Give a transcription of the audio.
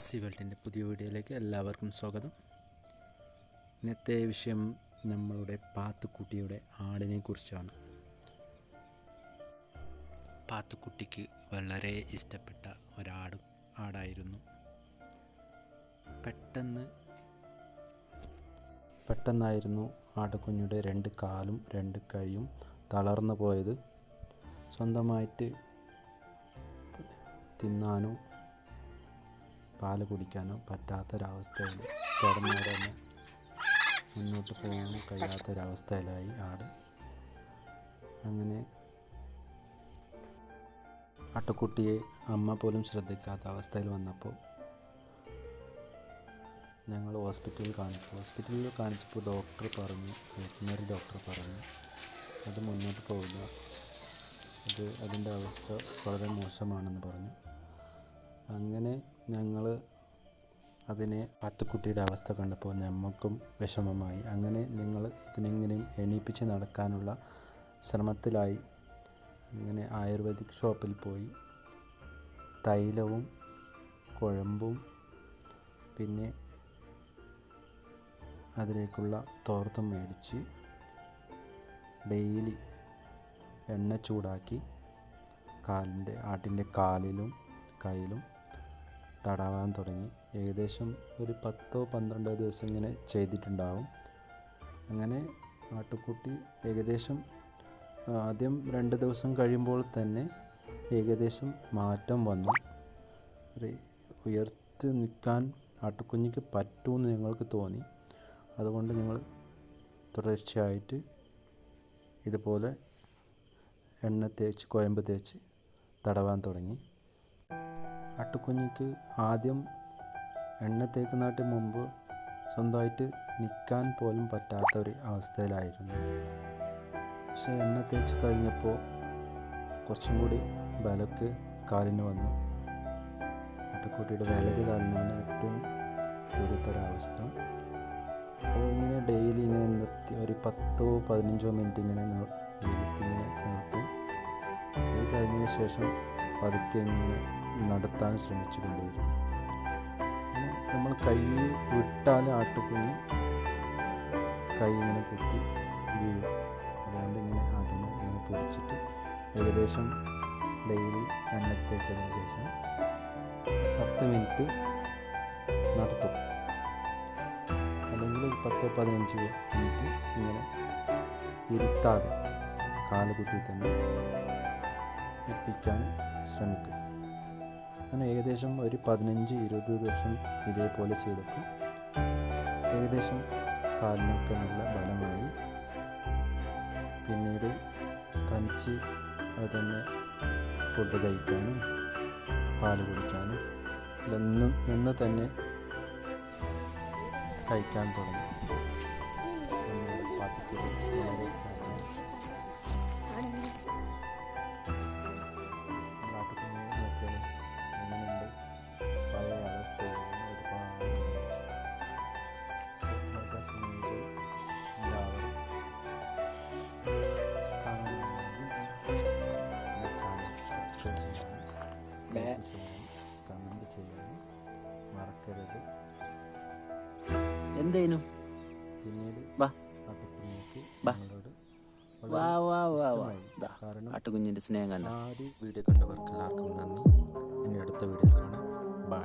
S C വേൾഡിന്റെ പുതിയ വീഡിയോയിലേക്ക് എല്ലാവർക്കും സ്വാഗതം. ഇന്നത്തെ വിഷയം നമ്മളുടെ പാത്തുക്കുട്ടിയുടെ ആടിനെ കുറിച്ചാണ്. പാത്തുക്കുട്ടിക്ക് വളരെ ഇഷ്ടപ്പെട്ട ഒരാട് ആടായിരുന്നു. പെട്ടെന്ന് പെട്ടെന്നായിരുന്നു ആടുകുഞ്ഞുടെ രണ്ട് കാലും രണ്ട് കൈയും തളർന്നു പോയത്. സ്വന്തമായിട്ട് തിന്നാനോ പാൽ കുടിക്കാനോ പറ്റാത്തൊരവസ്ഥയിൽ കിടന്നുകിടന്ന് മുന്നോട്ട് പോകാൻ കഴിയാത്തൊരവസ്ഥയിലായി ആട് അങ്ങനെ ആട്ടുക്കുട്ടിയെ അമ്മ പോലും ശ്രദ്ധിക്കാത്ത അവസ്ഥയിൽ വന്നപ്പോൾ ഞങ്ങൾ ഹോസ്പിറ്റലിൽ കാണിച്ചു. ഹോസ്പിറ്റലിൽ കാണിച്ചപ്പോൾ ഡോക്ടർ പറഞ്ഞു വെറ്റിനറി ഡോക്ടർ പറഞ്ഞു അത് മുന്നോട്ട് പോകില്ല അത് അതിന്റെ അവസ്ഥ വളരെ മോശമാണെന്ന് പറഞ്ഞു. അങ്ങനെ ഞങ്ങൾ അതിനെ പത്തുക്കുട്ടിയുടെ അവസ്ഥ കണ്ടപ്പോൾ ഞമ്മക്കും വിഷമമായി. അങ്ങനെ ഞങ്ങൾ ഇതിനെങ്ങനെയും എണീപ്പിച്ച് നടക്കാനുള്ള ശ്രമത്തിലായി. ഇങ്ങനെ ആയുർവേദിക് ഷോപ്പിൽ പോയി. തൈലവും കുഴമ്പും പിന്നെ അതിലേക്കുള്ള തോർത്തും മേടിച്ച് ഡെയിലി എണ്ണ ചൂടാക്കി കാലിന്റെ ആട്ടിന്റെ കാലിലും കയ്യിലും തടവാൻ തുടങ്ങി. ഏകദേശം ഒരു പത്തോ പന്ത്രണ്ടോ ദിവസം ഇങ്ങനെ ചെയ്തിട്ടുണ്ടാവും. അങ്ങനെ ആട്ടുകുട്ടി ഏകദേശം ആദ്യം രണ്ട് ദിവസം കഴിയുമ്പോൾ തന്നെ ഏകദേശം മാറ്റം വന്നു. ഒരു ഉയർത്ത് നിൽക്കാൻ ആട്ടുകുഞ്ഞിക്ക് പറ്റുമെന്ന് ഞങ്ങൾക്ക് തോന്നി. അതുകൊണ്ട് ഞങ്ങൾ തുടർച്ചയായിട്ട് ഇതുപോലെ എണ്ണ തേച്ച് കുഴമ്പ് തേച്ച് തടവാൻ തുടങ്ങി. ആട്ടുകുഞ്ഞിക്ക് ആദ്യം എണ്ണ തേക്കുന്നതിന് മുമ്പ് സ്വന്തമായിട്ട് നിൽക്കാൻ പോലും പറ്റാത്ത ഒരു അവസ്ഥയിലായിരുന്നു. പക്ഷേ എണ്ണ തേച്ച് കഴിഞ്ഞപ്പോൾ കുറച്ചും കൂടി ബലക്ക് കാലിന് വന്നു. ആട്ടുക്കുട്ടിയുടെ വിലത് കാലിനാണ് ഏറ്റവും ഗുരുതരാവസ്ഥ. അപ്പോൾ ഇങ്ങനെ ഡെയിലി ഇങ്ങനെ നിർത്തി ഒരു പത്തോ പതിനഞ്ചോ മിനിറ്റ് ഇങ്ങനെ നിർത്തി ഇങ്ങനെ നിർത്തും അത് കഴിഞ്ഞതിന് ശേഷം പതുക്കെ ഇങ്ങനെ നടത്താൻ ശ്രമിച്ചു കൊണ്ടിരുന്നു നമ്മൾ കൈ വിട്ടാൽ ആട്ടുകുഞ്ഞ് കൈ ഇങ്ങനെ കുത്തി വീഴും. അതുകൊണ്ട് ഇങ്ങനെ ആട്ടിനെ ഇങ്ങനെ പൊടിച്ചിട്ട് ഏകദേശം ഡെയിലി എണ്ണ തേച്ചതിന് ശേഷം പത്ത് മിനിറ്റ് നടത്തും. അല്ലെങ്കിൽ പത്തോ പതിനഞ്ച് മിനിറ്റ് ഇങ്ങനെ ഇരുത്താതെ കാൽ കുത്തി തന്നെ എത്തിക്കാൻ ശ്രമിക്കും. അങ്ങനെ ഏകദേശം ഒരു പതിനഞ്ച് ഇരുപത് ദിവസം ഇതേപോലെ ചെയ്തപ്പോൾ ഏകദേശം കാലിനൊക്കെ നല്ല ബലമായി. പിന്നീട് തനിച്ച് അതുതന്നെ ഫുഡ് കഴിക്കാനും പാൽ കുടിക്കാനും നിന്ന് നിന്ന് തന്നെ കഴിക്കാൻ തുടങ്ങി. പാത്തിക്കുട്ടി വളരെ മറക്കരുത് എന്തേനു? പിന്നീട് വാ. വാ. വാ വാ വാ കാരണം സ്നേഹം കണ്ട? ആ ഒരു വീഡിയോ കണ്ടവർക്ക് എല്ലാവർക്കും നന്ദി. ഇനി അടുത്ത വീഡിയോയിൽ കാണാം. ബൈ